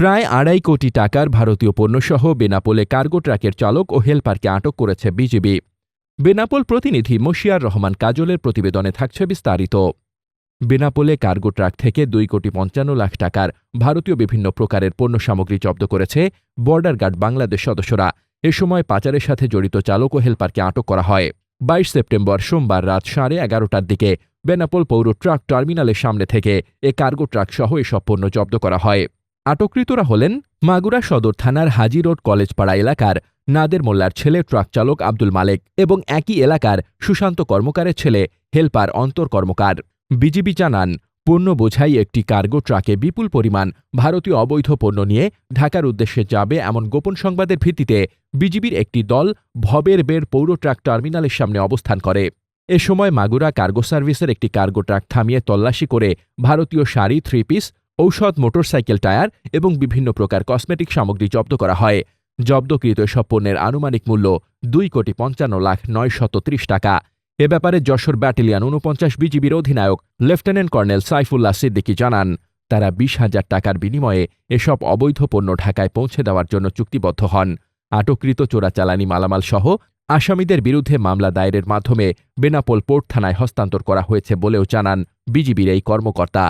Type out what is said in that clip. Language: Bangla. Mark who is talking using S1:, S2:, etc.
S1: প্রায় আড়াই কোটি টাকার ভারতীয় পণ্যসহ বেনাপোলে কার্গো ট্রাকের চালক ও হেলপারকে আটক করেছে বিজিবি। বেনাপোল প্রতিনিধি মশিয়ার রহমান কাজলের প্রতিবেদনে থাকছে বিস্তারিত। বেনাপোলে কার্গো ট্রাক থেকে দুই কোটি পঞ্চান্ন লাখ টাকার ভারতীয় বিভিন্ন প্রকারের পণ্য সামগ্রী জব্দ করেছে বর্ডার গার্ড বাংলাদেশ সদস্যরা। এ সময় পাচারের সাথে জড়িত চালক ও হেলপারকে আটক করা হয়। বাইশ সেপ্টেম্বর সোমবার রাত সাড়ে এগারোটার দিকে বেনাপোল পৌর ট্রাক টার্মিনালের সামনে থেকে এ কার্গো ট্রাক সহ এসব পণ্য জব্দ করা হয়। আটককৃতরা হলেন মাগুরা সদর থানার হাজি রোড কলেজপাড়া এলাকার নাদের মোল্লার ছেলে ট্রাক চালক আব্দুল মালেক এবং একই এলাকার সুশান্ত কর্মকারের ছেলে, হেলপার অন্তর কর্মকার। বিজিবি জানান, পণ্য বোঝাই একটি কার্গো ট্রাকে বিপুল পরিমাণ ভারতীয় অবৈধ পণ্য নিয়ে ঢাকার উদ্দেশ্যে যাবে এমন গোপন সংবাদের ভিত্তিতে বিজিবির একটি দল ভবের বের পৌর ট্রাক টার্মিনালের সামনে অবস্থান করে। এ সময় মাগুরা কার্গো সার্ভিসের একটি কার্গো ট্রাক থামিয়ে তল্লাশি করে ভারতীয় শাড়ি থ্রি পিস ঔষধ, মোটরসাইকেল, টায়ার এবং বিভিন্ন প্রকার কসমেটিক সামগ্রী জব্দ করা হয়। জব্দকৃত এসব পণ্যের আনুমানিক মূল্য দুই কোটি পঞ্চান্ন লাখ নয় শত ত্রিশ টাকা। এ ব্যাপারে যশোর ব্যাটালিয়ন উনপঞ্চাশ বিজিবির অধিনায়ক লেফটেন্যান্ট কর্নেল সাইফুল্লাহ সিদ্দিকী জানান, তারা বিশ হাজার টাকার বিনিময়ে এসব অবৈধ পণ্য ঢাকায় পৌঁছে দেওয়ার জন্য চুক্তিবদ্ধ হন। আটককৃত চোরাচালানি মালামাল সহ আসামিদের বিরুদ্ধে মামলা দায়েরের মাধ্যমে বেনাপোল পোর্ট থানায় হস্তান্তর করা হয়েছে বলেও জানান বিজিবির এই কর্মকর্তা।